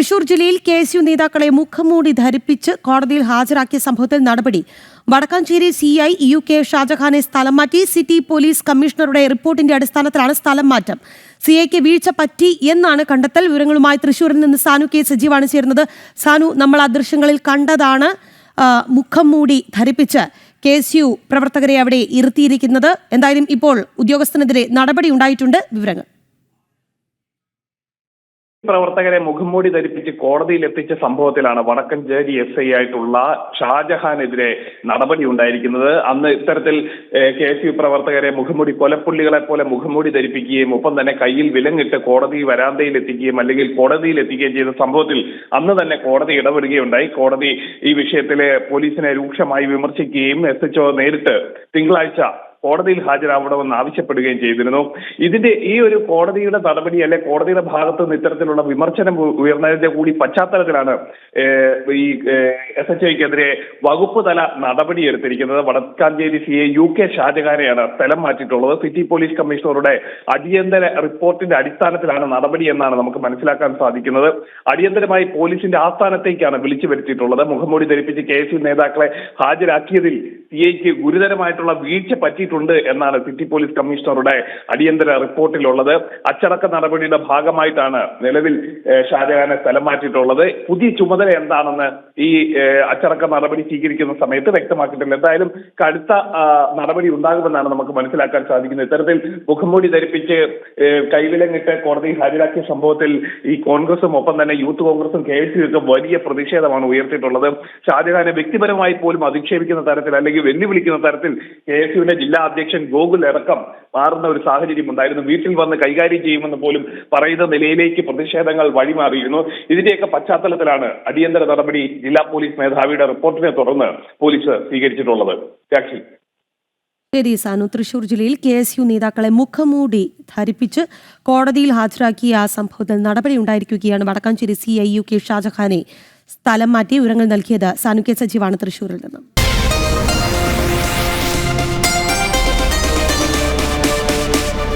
തൃശൂർ ജില്ലയിൽ K S U നേതാക്കളെ മുഖംമൂടി ധരിപ്പിച്ച് കോടതിയിൽ ഹാജരാക്കിയ സംഭവത്തിൽ നടപടി. Vadakkanchery C I U K ഷാജഹാനെ സ്ഥലം മാറ്റി സിറ്റി പോലീസ് കമ്മീഷണറുടെ റിപ്പോർട്ടിന്റെ അടിസ്ഥാനത്തിലാണ് സ്ഥലം മാറ്റം. സി ഐക്ക് വീഴ്ച പറ്റി എന്നാണ് കണ്ടെത്തൽ. വിവരങ്ങളുമായി തൃശൂരിൽ നിന്ന് സാനു കെ സജീവാണ് ചേരുന്നത്. സാനു നമ്മൾ ആ ദൃശ്യങ്ങളിൽ കണ്ടതാണ് ആ, മുഖം മൂടി ധരിപ്പിച്ച് കെ എസ് യു പ്രവർത്തകരെ അവിടെ ഇരുത്തിയിരിക്കുന്നത്. എന്തായാലും ഇപ്പോൾ ഉദ്യോഗസ്ഥനെതിരെ നടപടി ഉണ്ടായിട്ടുണ്ട്. വിവരങ്ങൾ. പ്രവർത്തകരെ മുഖംമൂടി ധരിപ്പിച്ച് കോടതിയിൽ എത്തിച്ച സംഭവത്തിലാണ് വടക്കഞ്ചേരി എസ് ഐ ആയിട്ടുള്ള ഷാജഹാനെതിരെ നടപടി ഉണ്ടായിരിക്കുന്നത്. അന്ന് ഇത്തരത്തിൽ കെ എസ് യു പ്രവർത്തകരെ മുഖംമൂടി കൊലപ്പുള്ളികളെ പോലെ മുഖംമൂടി ധരിപ്പിക്കുകയും ഒപ്പം തന്നെ കയ്യിൽ വിലങ്ങിട്ട് കോടതി വരാന്തയിൽ എത്തിക്കുകയും അല്ലെങ്കിൽ കോടതിയിൽ എത്തിക്കുകയും ചെയ്ത സംഭവത്തിൽ അന്ന് തന്നെ കോടതി ഇടപെടുകയുണ്ടായി. കോടതി ഈ വിഷയത്തിലെ പോലീസിനെ രൂക്ഷമായി വിമർശിക്കുകയും എസ് എച്ച് നേരിട്ട് തിങ്കളാഴ്ച കോടതിയിൽ ഹാജരാവണമെന്ന് ആവശ്യപ്പെടുകയും ചെയ്തിരുന്നു. ഇതിന്റെ ഈ ഒരു കോടതിയുടെ നടപടി അല്ലെ കോടതിയുടെ ഭാഗത്ത് നിന്ന് ഇത്തരത്തിലുള്ള വിമർശനം ഉയർന്നതിന്റെ കൂടി പശ്ചാത്തലത്തിലാണ് ഈ എസ് എച്ച് ഐക്കെതിരെ വകുപ്പ് തല നടപടി എടുത്തിരിക്കുന്നത്. Vadakkanchery C A U K ഷാജഹാനെയാണ് സ്ഥലം മാറ്റിയിട്ടുള്ളത്. സിറ്റി പോലീസ് കമ്മീഷണറുടെ അടിയന്തര റിപ്പോർട്ടിന്റെ അടിസ്ഥാനത്തിലാണ് നടപടി എന്നാണ് നമുക്ക് മനസ്സിലാക്കാൻ സാധിക്കുന്നത്. അടിയന്തരമായി പോലീസിന്റെ ആസ്ഥാനത്തേക്കാണ് വിളിച്ചു വരുത്തിയിട്ടുള്ളത്. മുഖംമൂടി ധരിപ്പിച്ച് കെ എസ് യു നേതാക്കളെ ഹാജരാക്കിയതിൽ സി ഐക്ക് ഗുരുതരമായിട്ടുള്ള വീഴ്ച പറ്റിയിട്ടുണ്ട് എന്നാണ് സിറ്റി പോലീസ് കമ്മീഷണറുടെ അടിയന്തര റിപ്പോർട്ടിലുള്ളത്. അച്ചടക്ക നടപടിയുടെ ഭാഗമായിട്ടാണ് നിലവിൽ ഷാജഹാനെ സ്ഥലം മാറ്റിയിട്ടുള്ളത്. പുതിയ ചുമതല എന്താണെന്ന് ഈ അച്ചടക്ക നടപടി സ്വീകരിക്കുന്ന സമയത്ത് വ്യക്തമാക്കിയിട്ടില്ല. എന്തായാലും കടുത്ത നടപടി ഉണ്ടാകുമെന്നാണ് നമുക്ക് മനസ്സിലാക്കാൻ സാധിക്കുന്നത്. ഇത്തരത്തിൽ മുഖംമൂടി ധരിപ്പിച്ച് കൈവിലങ്ങിട്ട് കോടതിയിൽ ഹാജരാക്കിയ സംഭവത്തിൽ ഈ കോൺഗ്രസും ഒപ്പം തന്നെ യൂത്ത് കോൺഗ്രസും കെ എസ് ഒക്കെ വലിയ പ്രതിഷേധമാണ് ഉയർത്തിയിട്ടുള്ളത്. ഷാജഹാനെ വ്യക്തിപരമായി പോലും അധിക്ഷേപിക്കുന്ന തരത്തിൽ അല്ലെങ്കിൽ വെല്ലുവിളിക്കുന്ന തരത്തിൽ കെ എസ് യുവിന്റെ ജില്ലാ അധ്യക്ഷൻ ഗോകുൽ ഇറക്കം മാറുന്ന ഒരു സാഹചര്യം ഉണ്ടായിരുന്നു. വീട്ടിൽ വന്ന് കൈകാര്യം ചെയ്യുമെന്ന് പോലും പറയുന്ന നിലയിലേക്ക് പ്രതിഷേധങ്ങൾ വഴിമാറിയിരുന്നു. ഇതിന്റെയൊക്കെ പശ്ചാത്തലത്തിലാണ് അടിയന്തര നടപടി ജില്ലാ പോലീസ് മേധാവിയുടെ റിപ്പോർട്ടിനെ തുടർന്ന് പോലീസ് സ്വീകരിച്ചിട്ടുള്ളത്. സാക്ഷി ശരി സാനു. തൃശൂർ ജില്ലയിൽ കെ എസ് യു നേതാക്കളെ മുഖംമൂടി ധരിപ്പിച്ച് കോടതിയിൽ ഹാജരാക്കിയ ആ സംഭവത്തിൽ നടപടി ഉണ്ടായിരിക്കുകയാണ്. Vadakkanchery C I U K ഷാജഹാനെ സ്ഥലം മാറ്റി വിവരങ്ങൾ നൽകിയത് സാനു കെ സജീവാണ് തൃശൂരിൽ നിന്നും.